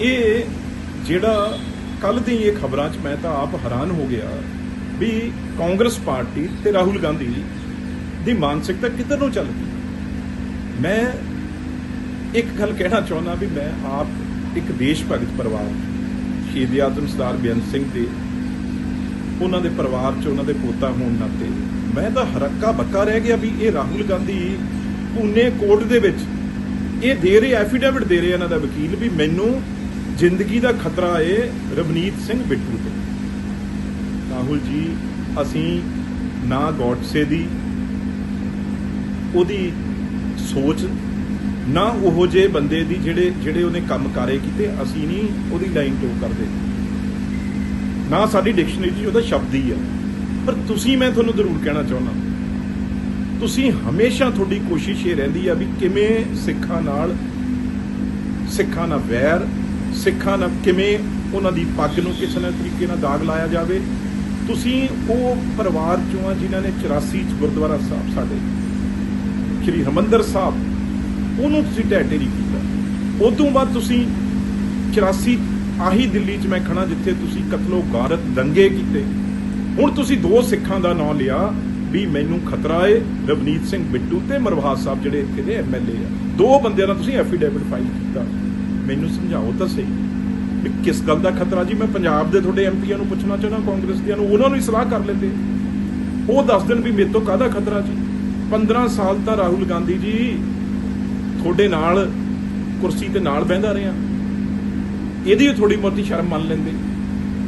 ਇਹ ਜਿਹੜਾ ਕੱਲ ਦੀ ਇਹ ਖਬਰਾਂ 'ਚ ਮੈਂ ਤਾਂ ਆਪ ਹੈਰਾਨ ਹੋ ਗਿਆ ਵੀ ਕਾਂਗਰਸ ਪਾਰਟੀ ਤੇ ਰਾਹੁਲ ਗਾਂਧੀ ਦੀ ਮਾਨਸਿਕਤਾ ਕਿੱਧਰ ਨੂੰ ਚੱਲ ਗਈ? ਮੈਂ ਇੱਕ ਗੱਲ ਕਹਿਣਾ ਚਾਹੁੰਦਾ ਵੀ ਮੈਂ ਆਪ ਇੱਕ ਦੇਸ਼ ਭਗਤ ਪਰਿਵਾਰ, ਸ਼ਹੀਦ ਆਤਮ ਸਰਦਾਰ ਬੇਅੰਤ ਸਿੰਘ ਦੇ, ਉਹਨਾਂ ਦੇ ਪਰਿਵਾਰ 'ਚ ਉਹਨਾਂ ਦੇ ਪੋਤਾ ਹੋਣ ਨਾਤੇ ਮੈਂ ਤਾਂ ਹਰੱਕਾ ਬੱਕਾ ਰਹਿ ਗਿਆ ਵੀ ਇਹ ਰਾਹੁਲ ਗਾਂਧੀ ਪੂਨੇ ਕੋਰਟ ਦੇ ਵਿੱਚ ਇਹ ਦੇ ਰਹੇ ਐਫੀਡੇਵਿਟ ਦੇ ਰਹੇ ਇਹਨਾਂ ਦਾ ਵਕੀਲ ਵੀ ਮੈਨੂੰ ਜ਼ਿੰਦਗੀ ਦਾ ਖਤਰਾ ਏ ਰਵਨੀਤ ਸਿੰਘ ਬਿੱਟੂ ਤੇ। ਰਾਹੁਲ ਜੀ, ਅਸੀਂ ਨਾ ਗੋਡਸੇ ਦੀ ਉਹਦੀ ਸੋਚ, ਨਾ ਉਹੋ ਜੇ ਬੰਦੇ ਦੀ ਜਿਹੜੇ ਜਿਹੜੇ ਉਹਨੇ ਕੰਮ ਕਾਰੇ ਕੀਤੇ, ਅਸੀਂ ਨਹੀਂ ਉਹਦੀ ਲਾਈਨ ਟੋ ਕਰਦੇ। ਨਾ ਸਾਡੀ ਡਿਕਸ਼ਨਰੀ 'ਚ ਉਹਦਾ ਸ਼ਬਦ ਹੀ ਆ। ਪਰ ਤੁਸੀਂ, ਮੈਂ ਤੁਹਾਨੂੰ ਜ਼ਰੂਰ ਕਹਿਣਾ ਚਾਹੁੰਦਾ। ਤੁਸੀਂ ਹਮੇਸ਼ਾ ਤੁਹਾਡੀ ਕੋਸ਼ਿਸ਼ ਇਹ ਰਹਿੰਦੀ ਆ ਵੀ ਕਿਵੇਂ ਸਿੱਖਾਂ ਨਾਲ ਸਿੱਖਾਂ ਨਾਲ ਵੈਰ ਸਿੱਖਾਂ ਨਾਲ ਕਿਵੇਂ ਉਹਨਾਂ ਦੀ ਪੱਗ ਨੂੰ ਕਿਸੇ ਨਾ ਤਰੀਕੇ ਨਾਲ ਦਾਗ ਲਾਇਆ ਜਾਵੇ। ਤੁਸੀਂ ਉਹ ਪਰਿਵਾਰ ਚੋਂ ਆ ਜਿਨ੍ਹਾਂ ਨੇ 84 ਚ ਗੁਰਦੁਆਰਾ ਸਾਹਿਬ ਸਾਡੇ। ਸ਼੍ਰੀ ਹਰਮੰਦਰ ਸਾਹਿਬ, ਉਹਨੂੰ ਤੁਸੀਂ ਢਹਿ ਢੇਰੀ ਕੀਤਾ। ਤੋਂ ਬਾਅਦ ਤੁਸੀਂ 84 ਆਹੀ ਦਿੱਲੀ 'ਚ ਮੈਂ ਖੜਾ ਜਿੱਥੇ ਤੁਸੀਂ ਕਤਲੋ ਗਾਰਤ ਦੰਗੇ ਕੀਤੇ। ਹੁਣ ਤੁਸੀਂ ਦੋ ਸਿੱਖਾਂ ਦਾ ਨਾਮ ਲਿਆ ਵੀ ਮੈਨੂੰ ਖਤਰਾ ਏ, ਰਵਨੀਤ ਸਿੰਘ ਬਿੱਟੂ ਤੇ ਮਰਵਾਸ ਸਾਹਿਬ ਜਿਹੜੇ ਇੱਥੇ ਦੇ ਐਮਐਲਏ ਆ। ਦੋ ਬੰਦਿਆਂ ਦਾ ਤੁਸੀਂ ਐਫੀਡੇਵਿਟ ਫਾਈਲ ਕੀਤਾ। ਮੈਨੂੰ ਸਮਝਾਓ ਤਾਂ ਸਹੀ ਵੀ ਕਿਸ ਗੱਲ ਦਾ ਖਤਰਾ? ਜੀ ਮੈਂ ਪੰਜਾਬ ਦੇ ਤੁਹਾਡੇ ਐਮਪੀਆਂ ਨੂੰ ਪੁੱਛਣਾ ਚਾਹੁੰਦਾ, ਕਾਂਗਰਸ ਦੀਆਂ ਨੂੰ, ਉਹਨਾਂ ਨੂੰ ਹੀ ਸਲਾਹ ਕਰ ਲੈਂਦੇ। ਉਹ ਦੱਸ ਦੇਣ ਵੀ ਮੇਰੇ ਤੋਂ ਕਾਹਦਾ ਖਤਰਾ ਜੀ? 15 ਸਾਲ ਤਾਂ ਰਾਹੁਲ ਗਾਂਧੀ ਜੀ ਤੁਹਾਡੇ ਨਾਲ ਕੁਰਸੀ ਤੇ ਨਾਲ ਬਹਿੰਦਾ ਰਿਹਾ। ਇਹਦੀ ਥੋੜੀ ਬਹੁਤੀ ਸ਼ਰਮ ਮੰਨ ਲੈਂਦੇ।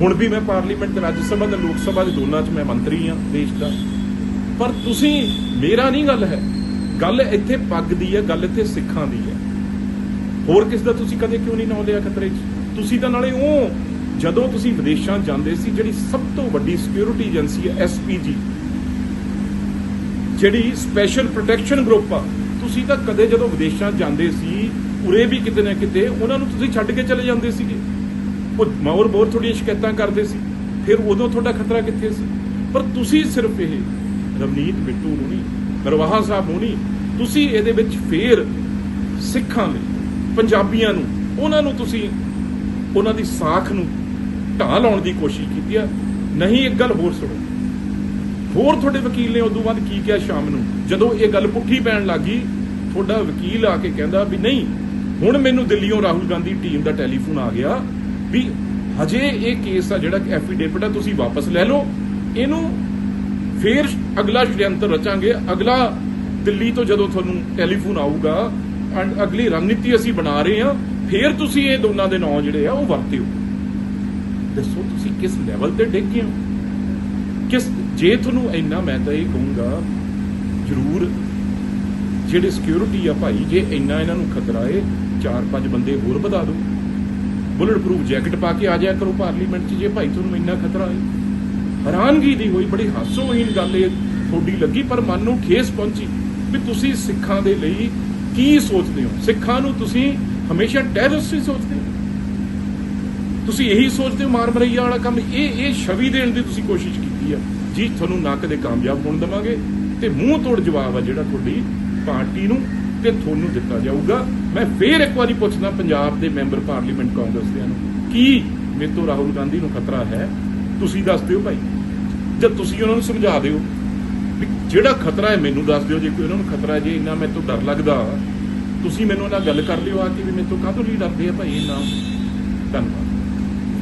ਹੁਣ ਵੀ ਮੈਂ ਪਾਰਲੀਮੈਂਟ ਤੇ ਰਾਜ ਸਭਾ ਤੇ ਲੋਕ ਸਭਾ ਦੇ ਦੋਨਾਂ 'ਚ ਮੈਂ ਮੰਤਰੀ ਆ ਦੇਸ਼ ਦਾ। ਪਰ ਤੁਸੀਂ, ਮੇਰਾ ਨਹੀਂ ਗੱਲ ਹੈ। ਗੱਲ ਇੱਥੇ ਪੱਗ ਦੀ ਹੈ, ਗੱਲ ਇੱਥੇ ਸਿੱਖਾਂ ਦੀ ਹੈ। ਹੋਰ ਕਿਸ ਦਾ ਤੁਸੀਂ ਕਦੇ ਕਿਉਂ ਨਹੀਂ ਨਾਂ ਲਿਆ ਖਤਰੇ 'ਚ? ਤੁਸੀਂ ਤਾਂ ਨਾਲੇ ਉਹ ਜਦੋਂ ਤੁਸੀਂ ਵਿਦੇਸ਼ਾਂ ਜਾਂਦੇ ਸੀ, ਜਿਹੜੀ ਸਭ ਤੋਂ ਵੱਡੀ ਸਿਕਿਉਰਿਟੀ ਏਜੰਸੀ ਹੈ ਐਸਪੀਜੀ ਜਿਹੜੀ ਸਪੈਸ਼ਲ ਪ੍ਰੋਟੈਕਸ਼ਨ ਗਰੁੱਪ ਆ। ਤੁਸੀਂ ਤਾਂ ਕਦੇ ਜਦੋਂ ਵਿਦੇਸ਼ਾਂ ਜਾਂਦੇ ਸੀ, ਉਰੇ ਵੀ ਕਿਤੇ ਨਾ ਕਿਤੇ ਉਹਨਾਂ ਨੂੰ ਤੁਸੀਂ ਛੱਡ ਕੇ ਚਲੇ ਜਾਂਦੇ ਸੀਗੇ। ਉਹ ਮੌਰ ਬੋਰ ਤੁਹਾਡੀਆਂ ਸ਼ਿਕਾਇਤਾਂ ਕਰਦੇ ਸੀ। ਫਿਰ ਉਦੋਂ ਤੁਹਾਡਾ ਖਤਰਾ ਕਿੱਥੇ ਸੀ? ਪਰ ਤੁਸੀਂ ਸਿਰਫ ਇਹ ਰਵਨੀਤ ਬਿੱਟੂ ਨੂੰ ਨਹੀਂ, ਮਰਵਾਹਾ ਸਾਹਿਬ ਨੂੰ ਨਹੀਂ, ਤੁਸੀਂ ਇਹਦੇ ਵਿੱਚ ਫੇਰ ਸਿੱਖਾਂ ਲਈ ਪੰਜਾਬੀਆਂ ਨੂੰ, ਉਹਨਾਂ ਨੂੰ ਤੁਸੀਂ ਉਹਨਾਂ ਦੀ ਸਾਖ ਨੂੰ ਢਾਹ ਲਾਉਣ ਦੀ ਕੋਸ਼ਿਸ਼ ਕੀਤੀ ਆ। ਨਹੀਂ, ਇੱਕ ਗੱਲ ਹੋਰ ਸੁਣੋ। ਹੋਰ ਤੁਹਾਡੇ ਵਕੀਲ ਨੇ ਉਦੋਂ ਬਾਅਦ ਕੀ ਕਿਹਾ ਸ਼ਾਮ ਨੂੰ? ਜਦੋਂ ਇਹ ਗੱਲ ਪੁੱਠੀ ਪੈਣ ਲੱਗੀ, ਤੁਹਾਡਾ ਵਕੀਲ ਆ ਕੇ ਕਹਿੰਦਾ ਵੀ ਨਹੀਂ, ਹੁਣ ਮੈਨੂੰ ਦਿੱਲੀੋਂ ਰਾਹੁਲ ਗਾਂਧੀ ਟੀਮ ਦਾ ਟੈਲੀਫੋਨ ਆ ਗਿਆ ਵੀ ਹਜੇ ਇਹ ਕੇਸ ਆ ਜਿਹੜਾ ਐਫੀਡੇਵਿਟ ਆ, ਤੁਸੀਂ ਵਾਪਸ ਲੈ ਲਓ। ਇਹਨੂੰ ਫੇਰ ਅਗਲਾ ਸ਼ੜਯੰਤਰ ਰਚਾਂਗੇ। ਅਗਲਾ ਦਿੱਲੀ ਤੋਂ ਜਦੋਂ ਤੁਹਾਨੂੰ ਟੈਲੀਫੋਨ ਆਊਗਾ ਅਗਲੀ ਰਣਨੀਤੀ ਅਸੀਂ ਬਣਾ ਰਹੇ ਹਾਂ, ਫੇਰ ਤੁਸੀਂ ਇਹ ਦੋਨਾਂ ਦੇ ਨਾਂ ਜਿਹੜੇ ਆ, ਉਹ ਵਰਤਿਓ। ਦੱਸੋ ਤੁਸੀਂ ਕਿਸ ਲੈਵਲ ਤੇ ਡਿੱਗ ਗਏ ਹੋ? ਕਿਸ, ਜੇ ਤੁਹਾਨੂੰ ਇੰਨਾ ਮੈਂ ਤਾਂ ਇਹ ਕਹੂੰਗਾ, ਜ਼ਰੂਰ ਜਿਹੜੇ ਸਿਕਿਉਰਿਟੀ ਆ ਭਾਈ, ਜੇ ਇੰਨਾ ਇਹਨਾਂ ਨੂੰ ਖਤਰਾ ਏ ਚਾਰ ਪੰਜ ਬੰਦੇ ਹੋਰ ਵਧਾ ਦਿਓ। ਬੁਲਟ ਪ੍ਰੂਫ ਜੈਕਟ ਪਾ ਕੇ ਆ ਜਾਇਆ ਕਰੋ ਪਾਰਲੀਮੈਂਟ 'ਚ, ਜੇ ਭਾਈ ਤੁਹਾਨੂੰ ਇੰਨਾ ਖਤਰਾ ਏ ਹੈਰਾਨਗੀ ਦੀ ਹੋਈ, ਬੜੀ ਹਾਸੋਹੀਣ ਗੱਲ ਇਹ ਤੁਹਾਡੀ ਲੱਗੀ, ਪਰ ਮਨ ਨੂੰ ਠੇਸ ਪਹੁੰਚੀ ਵੀ ਤੁਸੀਂ ਸਿੱਖਾਂ ਦੇ ਲਈ ਕੀ ਸੋਚਦੇ ਹੋ? ਸਿੱਖਾਂ ਨੂੰ ਤੁਸੀਂ ਹਮੇਸ਼ਾ ਟੈਰਰਿਸਟ ਹੀ ਸੋਚਦੇ ਹੋ। ਤੁਸੀਂ ਇਹੀ ਸੋਚਦੇ ਹੋ ਮਾਰ ਮਰਈਆ ਵਾਲਾ ਕੰਮ? ਇਹ ਇਹ ਛਵੀ ਦੇਣ ਦੀ ਤੁਸੀਂ ਕੋਸ਼ਿਸ਼ ਕੀਤੀ ਆ। ਜੀ, ਤੁਹਾਨੂੰ ਨਾ ਕਦੇ ਕਾਮਯਾਬ ਹੋਣ ਦੇਵਾਂਗੇ ਤੇ ਮੂੰਹ ਤੋੜ ਜਵਾਬ ਆ ਜਿਹੜਾ ਤੁਹਾਡੀ ਪਾਰਟੀ ਨੂੰ ਤੇ ਤੁਹਾਨੂੰ ਦਿੱਤਾ ਜਾਊਗਾ। ਮੈਂ ਫੇਰ ਇੱਕ ਵਾਰੀ ਪੁੱਛਦਾ ਪੰਜਾਬ ਦੇ ਮੈਂਬਰ ਪਾਰਲੀਮੈਂਟ ਕਾਂਗਰਸ ਦਿਆਂ ਨੂੰ, ਕੀ ਮੇਰੇ ਤੋਂ ਰਾਹੁਲ ਗਾਂਧੀ ਨੂੰ ਖਤਰਾ ਹੈ? ਤੁਸੀਂ ਦੱਸ ਦਿਓ ਭਾਈ। ਜਦ ਤੁਸੀਂ ਉਹਨਾਂ ਨੂੰ ਸਮਝਾ ਦਿਓ ਵੀ ਜਿਹੜਾ ਖਤਰਾ ਹੈ ਮੈਨੂੰ ਦੱਸ ਦਿਓ, ਜੇ ਕੋਈ ਉਹਨਾਂ ਨੂੰ ਖਤਰਾ ਜੇ ਇੰਨਾ ਮੇਰੇ ਤੋਂ ਡਰ ਲੱਗਦਾ, ਤੁਸੀਂ ਮੈਨੂੰ ਨਾਲ ਗੱਲ ਕਰ ਲਿਓ ਆ ਕੇ ਵੀ ਮੇਰੇ ਤੋਂ ਕਾਹਤੋਂ ਨਹੀਂ ਡਰਦੇ ਆ ਭਾਈ ਇੰਨਾ। ਧੰਨਵਾਦ।